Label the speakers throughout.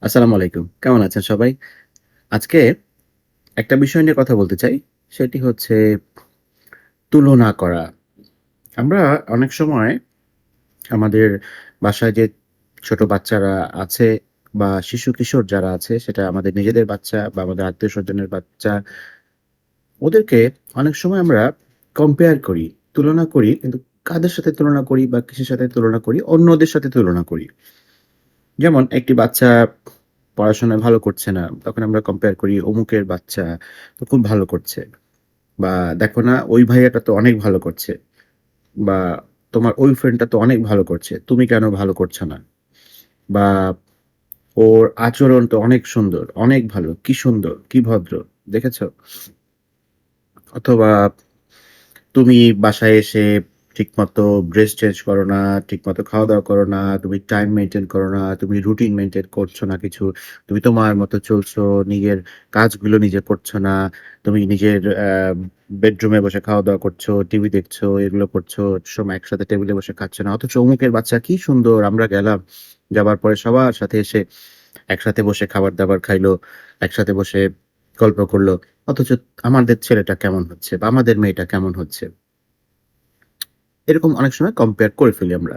Speaker 1: আসসালামু আলাইকুম। কেমন আছেন সবাই? আজকে একটা বিষয় নিয়ে কথা বলতে চাই। সেটি হচ্ছে তুলনা করা। আমরা অনেক সময় আমাদের বাসায় যে ছোট বাচ্চারা আছে বা শিশু-কিশোর যারা আছে সেটা আমাদের নিজেদের বাচ্চা বা আমাদের আত্মীয় স্বজনের বাচ্চা, ওদেরকে অনেক সময় আমরা কম্পেয়ার করি, তুলনা করি। কিন্তু কাদের সাথে তুলনা করি বা কিসের সাথে তুলনা করি? অন্যদের সাথে তুলনা করি। যেমন একটি বাচ্চা পড়াশোনায় ভালো করছে না। তখন আমরা কম্পেয়ার করি অমুকের বাচ্চা তো খুব ভালো করছে। বা দেখো না ওই ভাইয়াটা তো অনেক ভালো করছে। বা তোমার ওই ফ্রেন্ডটা তো অনেক ভালো করছে। তুমি কেন ভালো করছ না? বা ওর আচরণ তো অনেক সুন্দর, অনেক ভালো। কি সুন্দর, কি ভদ্র। দেখেছ? অথবা তুমি বাসায় এসে ঠিকমতো ড্রেস চেঞ্জ করো না, ঠিকমতো খাওয়া-দাওয়া করো না, তুমি টাইম মেইনটেইন করো না, তুমি রুটিন মেইনটেইন করছ না কিছু। তুমি তোমার মতো চলছো, নিজের কাজগুলো নিজে করছ না। তুমি নিজের বেডরুমে বসে খাওয়া-দাওয়া করছ, টিভি দেখছ, এগুলো করছ। সময় একসাথে টেবিলে বসে খাচ্ছ না। অথচ অমুকের বাচ্চা কি সুন্দর! আমরা গেলাম। যাবার পরে সবার সাথে এসে একসাথে বসে খাবার-দাবার খাইলো, একসাথে বসে গল্প করল। অথচ আমাদের ছেলেটা কেমন হচ্ছে বা আমাদের মেয়েটা কেমন হচ্ছে? এরকম অনেক সময় কম্পেয়ার করে ফেলি আমরা।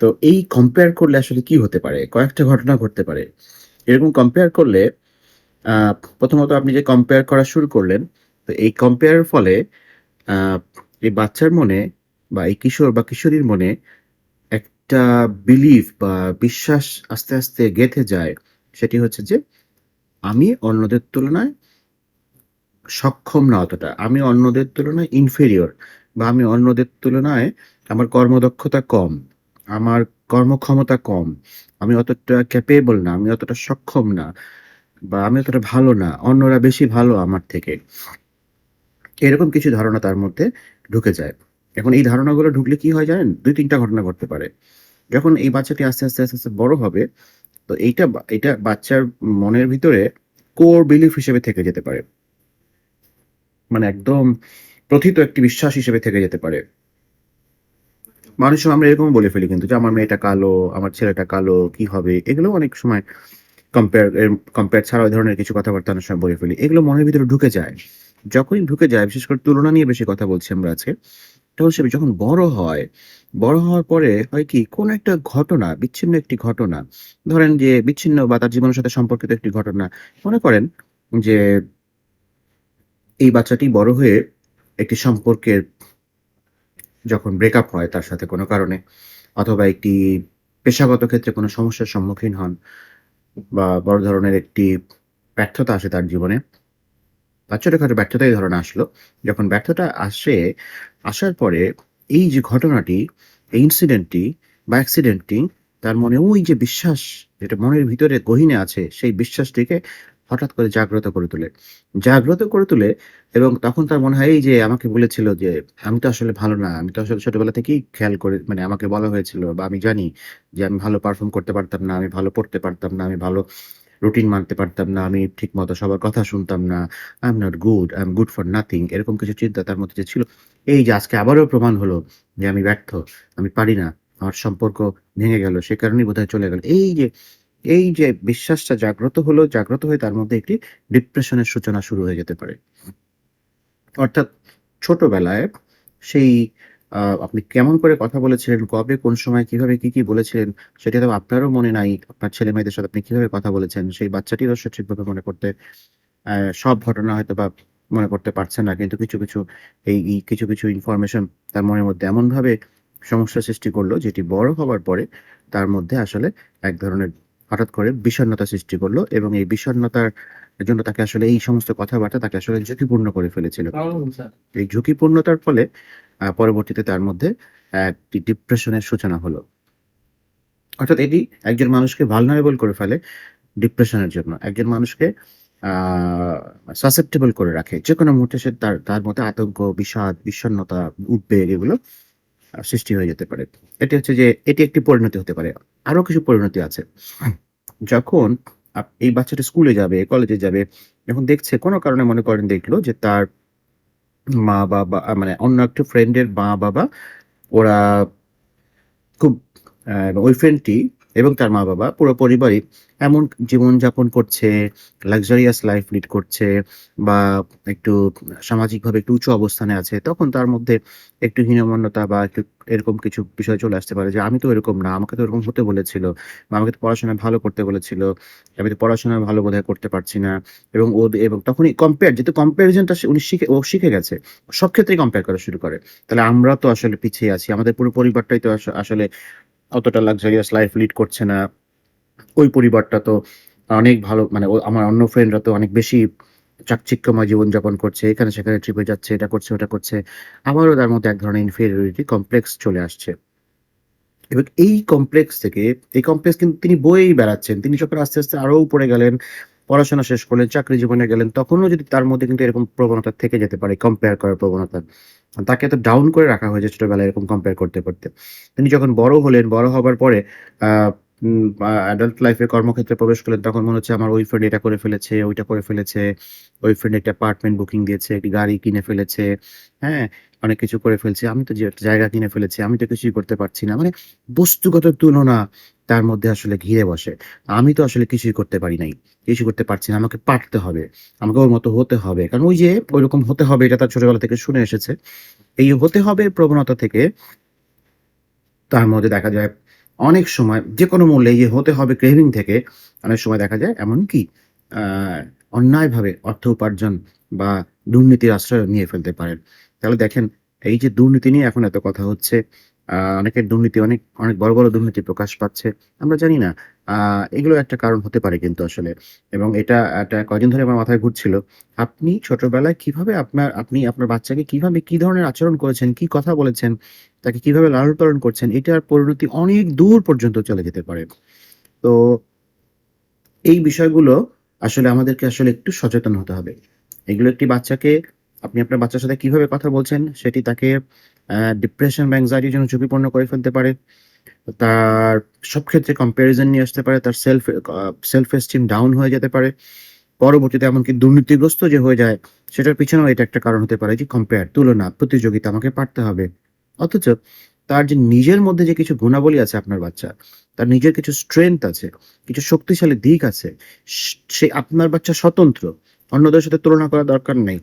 Speaker 1: তো এই কম্পেয়ার করলে আসলে কি হতে পারে? কয়েকটা ঘটনা ঘটতে পারে। এরকম কম্পেয়ার করলে প্রথমত আপনি যে কম্পেয়ার করা শুরু করলেন, তো এই কম্পেয়ার এর ফলে এই বাচ্চার মনে বা এই কিশোর বা কিশোরীর মনে একটা বিলিফ বা বিশ্বাস আস্তে, আস্তে গেঁথে যায়। সেটি হচ্ছে যে আমি অন্যদের তুলনায় সক্ষম না অতটা। আমি অন্যদের তুলনায় ইনফেরিয়র বা আমি অন্যদের তুলনায় আমার কর্মদক্ষতা কম। আমার কর্মক্ষমতা কম। আমি অতটা ক্যাপেবল না, আমি অতটা সক্ষম না বা আমি অতটা ভালো না। অন্যরা বেশি ভালো আমার থেকে। এরকম কিছু ধারণা তার মধ্যে ঢুকে যায়। এখন এই ধারণাগুলো ঢুকলে কি হয় জানেন? দুই তিনটা ঘটনা ঘটতে পারে। যখন এই বাচ্চাটি আস্তে, আস্তে, আস্তে, আস্তে বড় হবে, তো এইটা এটা বাচ্চার মনের ভিতরে কোর বিলিফ হিসেবে থেকে যেতে পারে। মানে একদম প্রথিত একটি বিশ্বাস হিসেবে থেকে যেতে পারে। মানুষ আমরা এরকম বলে ফেলি কিন্তু যে, "আমার মেয়েটা কালো, আমার ছেলেটা কালো, কি হবে?" এগুলো অনেক সময় কম্পেয়ার কম্পেয়ার ছাড়া ওই ধরনের কিছু কথাবার্তা অনেক সময় বলে ফেলি। এগুলো মনের ভিতরে ঢুকে যায়। যখনই ঢুকে যায়, বিশেষ করে তুলনা নিয়ে বেশি কথা বলছি আমরা আজকে। তখন সে যখন বড় হয়, বড় হওয়ার পরে হয় কি? কোন একটা ঘটনা, বিচ্ছিন্ন একটি ঘটনা, ধরেন যে বিচ্ছিন্ন বা তার জীবনের সাথে সম্পর্কিত একটি ঘটনা। মনে করেন যে এই বাচ্চাটি বড় হয়ে একটি সম্পর্কের যখন ব্রেকআপ হয় তার সাথে কোনো কারণে অথবা একটি পেশাগত ক্ষেত্রে কোনো সমস্যার সম্মুখীন হন বা বড় ধরনের একটি ব্যর্থতা আসে তার জীবনে। বা ছোটখাটো ব্যর্থতা এই ধরনের আসলো। যখন ব্যর্থতা আসে, আসার পরে এই যে ঘটনাটি, এই ইনসিডেন্টটি বা অ্যাক্সিডেন্টটি তার মনে ওই যে বিশ্বাস যেটা মনের ভিতরে গহীনে আছে, সেই বিশ্বাসটিকে হঠাৎ করে জাগ্রত করে তোলে। জাগ্রত করে তোলে এবং তখন তার মনে হয় এই যে আমাকে বলেছিল যে, "আমি তো আসলে ভালো না। আমি তো আসলে ছোটবেলা থেকেই খেয়াল করে মানে আমাকে বলা হয়েছিল বা আমি জানি যে আমি ভালো পারফর্ম করতে পারতাম না, আমি ভালো পড়তে পারতাম না, আমি ভালো রুটিন মানতে পারতাম না, আমি ঠিক মতো সবার কথা শুনতাম না। I am not good, I am good for nothing" এরকম কিছু চিন্তা তার মধ্যে যে ছিল, এই যে আজকে আবারও প্রমাণ হলো যে আমি ব্যর্থ, আমি পারি না, আমার সম্পর্ক ভেঙে গেল, সে কারণেই বোধহয় চলে গেল। এই যে এই যে বিশ্বাসটা জাগ্রত হলো, জাগ্রত হয়ে তার মধ্যে একটি ডিপ্রেশনের সূচনা শুরু হয়ে যেতে পারে। অর্থাৎ ছোটবেলায় সেই আপনি কেমন করে কথা বলেছিলেন, কবে, কোন সময়, কীভাবে, কি, কি বলেছিলেন, সেটা তো আপনারও মনে নাই। আপনার ছেলে-মেয়েদের সাথে আপনি কীভাবে কথা বলেছেন, সেই বাচ্চাটিরও ঠিকভাবে মনে করতে সব ঘটনা হয়তো বা মনে করতে পারছে না। কিন্তু কিছু, কিছু এই কিছু, কিছু ইনফরমেশন তার মনের মধ্যে এমনভাবে সমস্যা সৃষ্টি করল, যেটি বড় হবার পরে তার মধ্যে আসলে এক ধরনের হঠাৎ করে বিষণ্ণতা সৃষ্টি করল এবং এই বিষণ্ণতার জন্য তাকে আসলে এই সমস্ত কথাবার্তা তাকে আসলে ঝুঁকিপূর্ণ করে ফেলেছিল। এই ঝুঁকিপূর্ণতার ফলে পরবর্তীতে তার মধ্যে একটি ডিপ্রেশনের সূচনা হলো। অর্থাৎ এটি একজন মানুষকে ভালনারেবল করে ফেলে ডিপ্রেশনের জন্য। একজন মানুষকে সাসেপ্টেবল করে রাখে। যেকোনো মুহূর্তে সে তার তার মধ্যে আতঙ্ক, বিষাদ, বিষণ্ণতা, উদ্বেগ এগুলো সৃষ্টি হয়ে যেতে পারে। এটি হচ্ছে যে এটি একটি পরিণতি হতে পারে। আরও কিছু পরিণতি আছে। যখন এই বাচ্চাটা স্কুলে যাবে, কলেজে যাবে, যখন দেখছে কোনো কারণে মনে করেন দেখল যে তার মা-বাবা মানে অন্য একটা ফ্রেন্ডের মা-বাবা ওরা খুব ওই ফ্রেন্ডটি এবং তার মা-বাবা পুরো পরিবারই এমন জীবনযাপন করছে, লাক্সারিয়াস লাইফ লিড করছে বা একটু সামাজিকভাবে একটু উঁচু অবস্থানে আছে, তখন তার মধ্যে একটু হীনমন্যতা বা একটু এরকম কিছু বিষয় চলে আসতে পারে যে, "আমি তো এরকম না। আমাকে তো এরকম হতে বলেছিল বা আমাকে তো পড়াশোনায় ভালো করতে বলেছিল। আমি তো পড়াশোনা ভালো বোধহয় করতে পারছি না।" এবং ও এবং তখনই কম্পেয়ার যেহেতু কম্প্যারিজনটা উনি শিখে ও শিখে গেছে। সব ক্ষেত্রেই কম্পেয়ার করা শুরু করে। তাহলে আমরা তো আসলে পিছিয়ে আছি। আমাদের পুরো পরিবারটাই তো আস আসলে অতটা লাক্সারিয়াস লাইফ লিড করছে না। ওই পরিবারটা তো অনেক ভালো মানে আমার অন্য ফ্রেন্ডরা তো অনেক বেশি চাকচিক্যময় জীবনযাপন করছে। এখানে সেখানে ট্রিপে যাচ্ছে, এটা করছে, ওটা করছে। আবারও তার মধ্যে এক ধরনের ইনফেরিয়রিটি কমপ্লেক্স চলে আসছে। এবং এই কমপ্লেক্স থেকে এই কমপ্লেক্স কিন্তু তিনি বইয়েই বেড়াচ্ছেন। তিনি যখন আস্তে, আস্তে আরও উপরে গেলেন, পড়াশোনা শেষ করলেন, চাকরি জীবনে গেলেন, তখনও যদি তার মধ্যে কিন্তু এরকম প্রবণতা থেকে যেতে পারে, কম্পেয়ার করার প্রবণতা। তাকে এত ডাউন করে রাখা হয়েছে ছোটবেলায় এরকম কম্পেয়ার করতে, করতে। তিনি যখন বড় হলেন, বড় হবার পরে অ্যাডাল্ট লাইফ কর্মক্ষেত্রে প্রবেশ করলেন, তখন মনে হচ্ছে আমার ওই ফ্রেন্ড এটা করে ফেলেছে, ওইটা করে ফেলেছে। ওই ফ্রেন্ড একটা অ্যাপার্টমেন্ট বুকিং দিয়েছে, একটি গাড়ি কিনে ফেলেছে। হ্যাঁ? অনেক কিছু করে ফেলছে। আমি তো যে জায়গা কিনে ফেলেছি, আমি তো কিছুই করতে পারছি না। মানে বস্তুগত তুলনা তার মধ্যে আসলে ঘিরে বসে। আমি তো আসলে কিছুই করতে পারি নাই। কিছু করতে পারছি না। আমাকে পারতে হবে। আমাকে ওর মতো হতে হবে। কারণ ওই যে ঐরকম হতে হবে এটা তার ছোটবেলা থেকে শুনে এসেছে। এই হতে হবে প্রবণতা থেকে তার মধ্যে দেখা যায় অনেক সময় যেকোনো মূল্যে এই যে হতে হবে ক্রেভিং থেকে অনেক সময় দেখা যায় এমনকি অন্যায়ভাবে অর্থ উপার্জন বা দুর্নীতির আশ্রয় নিয়ে ফেলতে পারেন। তাহলে দেখেন এই যে দুর্নীতি নিয়ে এখন এত কথা হচ্ছে, অনেকের দুর্নীতি অনেক, অনেক বড়, বড় দুর্নীতি প্রকাশ পাচ্ছে। আমরা জানি না। এগুলো একটা কারণ হতে পারে কিন্তু আসলে। এবং এটা এটা কয়দিন ধরে আমার মাথায় ঘুরছিল। আপনি ছোটবেলায় কীভাবে আপনার আপনি আপনার বাচ্চাকে কীভাবে কি ধরনের আচরণ করেছেন, কি কথা বলেছেন, তাকে কীভাবে লালন-পালন করছেন, এটার পরিণতি অনেক দূর পর্যন্ত চলে যেতে পারে। তো এই বিষয়গুলো আসলে আমাদেরকে আসলে একটু সচেতন হতে হবে। এগুলো একটি বাচ্চাকে আপনি আপনার বাচ্চার সাথে কীভাবে কথা বলছেন সেটি তাকে ডিপ্রেশন বা এনক্সাইটির জন্য ঝুঁকিপূর্ণ করে ফেলতে পারে। তার সব ক্ষেত্রে কম্প্যারিজন নিয়ে আসতে পারে। তার সেলফ সেলফ এস্টিম ডাউন হয়ে যেতে পারে। পরবর্তীতে এমনকি দুর্নীতিগ্রস্ত যে হয়ে যায় সেটার পিছনেও এটা একটা কারণ হতে পারে যে কম্পেয়ার, তুলনা, প্রতিযোগিতা আমাকে পারতে হবে। অথচ তার যে নিজের মধ্যে যে কিছু গুণাবলী আছে আপনার বাচ্চা তার নিজের কিছু স্ট্রেংথ আছে, কিছু শক্তিশালী দিক আছে। সে আপনার বাচ্চা স্বতন্ত্র। অন্যদের সাথে তুলনা করার দরকার নেই।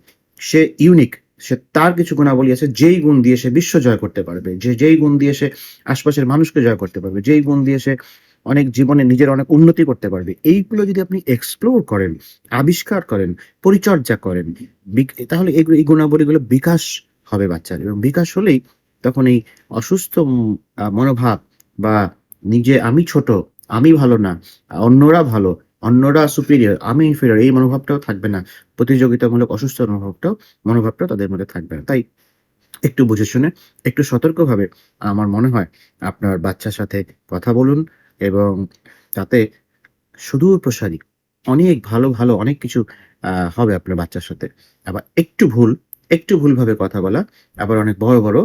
Speaker 1: সে ইউনিক। সে তার কিছু গুণাবলী আছে যেই গুণ দিয়ে সে বিশ্ব জয় করতে পারবে। যে যেই গুণ দিয়ে সে আশপাশের মানুষকে জয় করতে পারবে। যেই গুণ দিয়ে সে অনেক জীবনে নিজের অনেক উন্নতি করতে পারবে। এইগুলো যদি আপনি এক্সপ্লোর করেন, আবিষ্কার করেন, পরিচর্যা করেন, তাহলে এগুলো এই গুণাবলীগুলো বিকাশ হবে বাচ্চার এবং বিকাশ হলেই তখন এই অসুস্থ মনোভাব বা নিজে আমি ছোট, আমি ভালো না, অন্যরা ভালো, অন্যরা সুপিরিয়র, আমি ইনফেরিয়র এই মনোভাবটাও থাকবে না। প্রতিযোগিতামূলক অসুস্থ মনোভাবটাও মনোভাবটাও তাদের মধ্যে থাকবে না। তাই একটু বুঝে শুনে, একটু সতর্কভাবে আমার মনে হয় আপনার বাচ্চার সাথে কথা বলুন এবং তাতে সুদূর প্রসারী অনেক ভালো, ভালো অনেক কিছু হবে আপনার বাচ্চার সাথে। আবার একটু ভুল, একটু ভুলভাবে কথা বলা আবার অনেক বড়, বড়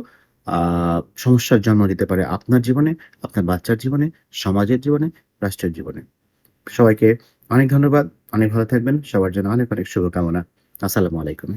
Speaker 1: সমস্যার জন্ম দিতে পারে আপনার জীবনে, আপনার বাচ্চার জীবনে, সমাজের জীবনে, রাষ্ট্রের জীবনে। সবাইকে অনেক ধন্যবাদ। অনেক ভালো থাকবেন। সবার জন্য অনেক, অনেক শুভকামনা। আসসালামু আলাইকুম।